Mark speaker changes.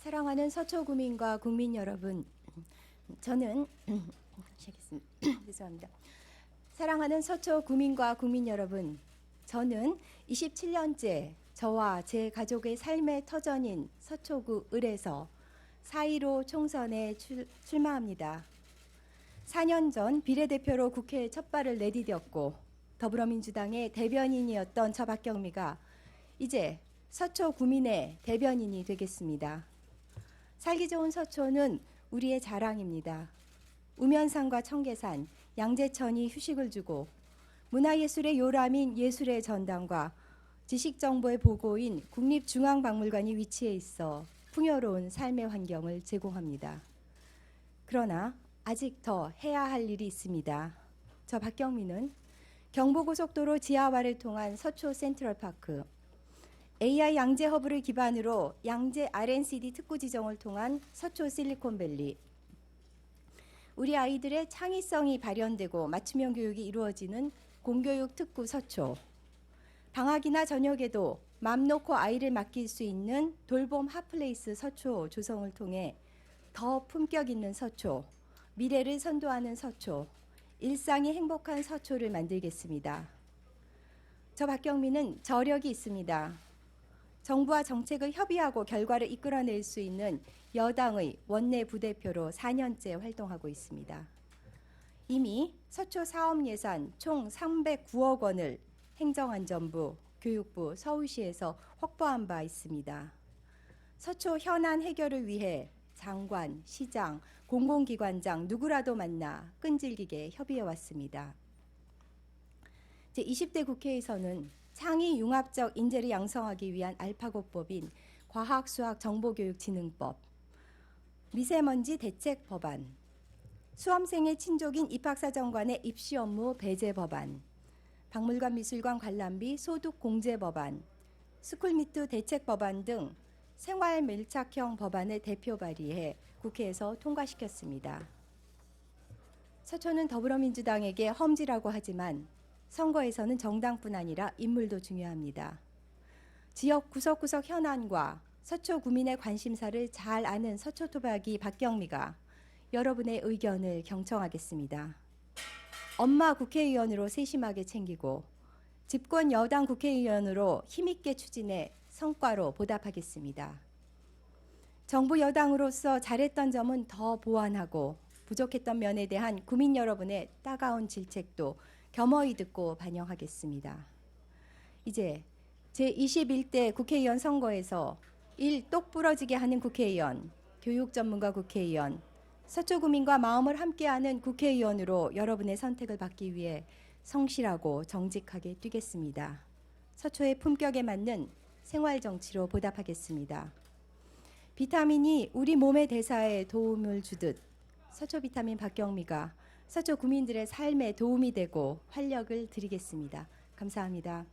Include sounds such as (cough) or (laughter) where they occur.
Speaker 1: 사랑하는 서초 구민과 국민 여러분, 저는. (coughs) 죄송합니다. 사랑하는 서초 구민과 국민 여러분, 저는 27년째 저와 제 가족의 삶의 터전인 서초구 을에서 4.15 총선에 출, 출마합니다. 4년 전 비례대표로 국회에 첫 발을 내디뎠고 더불어민주당의 대변인이었던 저 박경미가 이제 서초 구민의 대변인이 되겠습니다. 살기 좋은 서초는 우리의 자랑입니다. 우면산과 청계산, 양재천이 휴식을 주고 문화예술의 요람인 예술의 전당과 지식정보의 보고인 국립중앙박물관이 위치해 있어 풍요로운 삶의 환경을 제공합니다. 그러나 아직 더 해야 할 일이 있습니다. 저 박경민은 경부고속도로 지하화를 통한 서초 센트럴파크, AI 양재 허브를 기반으로 양재 R&CD 특구 지정을 통한 서초 실리콘밸리, 우리 아이들의 창의성이 발현되고 맞춤형 교육이 이루어지는 공교육 특구 서초, 방학이나 저녁에도 맘 놓고 아이를 맡길 수 있는 돌봄 핫플레이스 서초 조성을 통해 더 품격 있는 서초, 미래를 선도하는 서초, 일상이 행복한 서초를 만들겠습니다. 저 박경민은 저력이 있습니다. 정부와 정책을 협의하고 결과를 이끌어낼 수 있는 여당의 원내 부대표로 4년째 활동하고 있습니다. 이미 서초 사업 예산 총 309억 원을 행정안전부, 교육부, 서울시에서 확보한 바 있습니다. 서초 현안 해결을 위해 장관, 시장, 공공기관장 누구라도 만나 끈질기게 협의해 왔습니다. 제 20대 국회에서는 창의 융합적 인재를 양성하기 위한 알파고법인 과학수학정보교육진흥법, 미세먼지 대책 법안, 수험생의 친족인 입학사정관의 입시 업무 배제 법안, 박물관 미술관 관람비 소득 공제 법안, 스쿨미투 대책 법안 등 생활 밀착형 법안을 대표 발의해 국회에서 통과시켰습니다. 서초는 더불어민주당에게 험지라고 하지만 선거에서는 정당뿐 아니라 인물도 중요합니다. 지역 구석구석 현안과 서초 구민의 관심사를 잘 아는 서초 토박이 박경미가 여러분의 의견을 경청하겠습니다. 엄마 국회의원으로 세심하게 챙기고 집권 여당 국회의원으로 힘있게 추진해 성과로 보답하겠습니다. 정부 여당으로서 잘했던 점은 더 보완하고 부족했던 면에 대한 구민 여러분의 따가운 질책도 겸허히 듣고 반영하겠습니다. 이제 제21대 국회의원 선거에서 일 똑부러지게 하는 국회의원, 교육 전문가 국회의원, 서초 구민과 마음을 함께하는 국회의원으로 여러분의 선택을 받기 위해 성실하고 정직하게 뛰겠습니다. 서초의 품격에 맞는 생활 정치로 보답하겠습니다. 비타민이 우리 몸의 대사에 도움을 주듯 서초 비타민 박경미가 서초 구민들의 삶에 도움이 되고 활력을 드리겠습니다. 감사합니다.